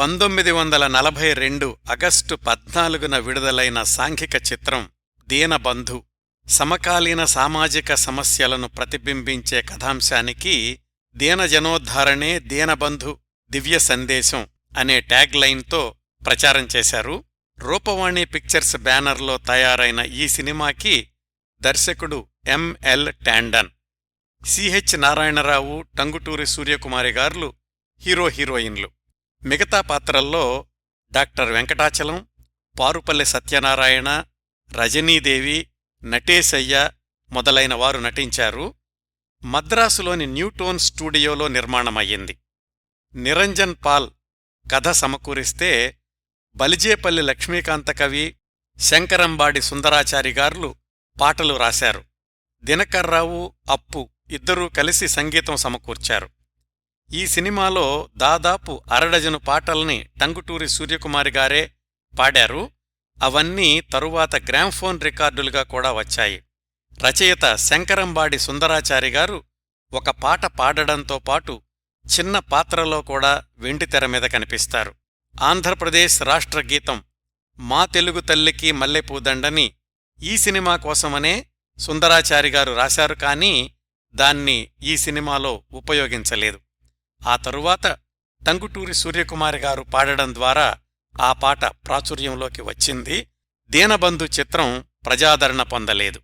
పంతొమ్మిది వందల నలభై రెండు ఆగస్టు పద్నాలుగున విడుదలైన సాంఘిక చిత్రం దీనబంధు సమకాలీన సామాజిక సమస్యలను ప్రతిబింబించే కథాంశానికి దీనజనోద్ధారణే దీనబంధు దివ్య సందేశం అనే ట్యాగ్ లైన్తో ప్రచారం చేశారు. రూపవాణి పిక్చర్స్ బ్యానర్లో తయారైన ఈ సినిమాకి దర్శకుడు ఎంఎల్ టాండన్ సిహెచ్ నారాయణరావు టంగుటూరి సూర్యకుమారి గార్లు హీరో హీరోయిన్లు. మిగతా పాత్రల్లో డాక్టర్ వెంకటాచలం పారుపల్లె సత్యనారాయణ రజనీదేవి నటేశయ్య మొదలైన వారు నటించారు. మద్రాసులోని న్యూటోన్ స్టూడియోలో నిర్మాణమయ్యింది. నిరంజన్ పాల్ కథ సమకూరిస్తే బలిజేపల్లి లక్ష్మీకాంత కవి శంకరంబాడి సుందరాచారి గారులు పాటలు రాశారు. దినకర్రావు అప్పు ఇద్దరూ కలిసి సంగీతం సమకూర్చారు. ఈ సినిమాలో దాదాపు అరడజను పాటల్ని టంగుటూరి సూర్యకుమారి గారే పాడారు. అవన్నీ తరువాత గ్రామ్ఫోన్ రికార్డులుగా కూడా వచ్చాయి. రచయిత శంకరంబాడి సుందరాచారి గారు ఒక పాట పాడడంతో పాటు చిన్న పాత్రలో కూడా వెండితెర మీద కనిపిస్తారు. ఆంధ్రప్రదేశ్ రాష్ట్ర గీతం మా తెలుగు తల్లికి మల్లెపూదండని ఈ సినిమా కోసమనే సుందరాచారి గారు రాశారు కానీ దాన్ని ఈ సినిమాలో ఉపయోగించలేదు. ఆ తరువాత టంగుటూరి సూర్యకుమారి గారు పాడడం ద్వారా ఆ పాట ప్రాచుర్యంలోకి వచ్చింది. దీనబంధు చిత్రం ప్రజాదరణ పొందలేదు.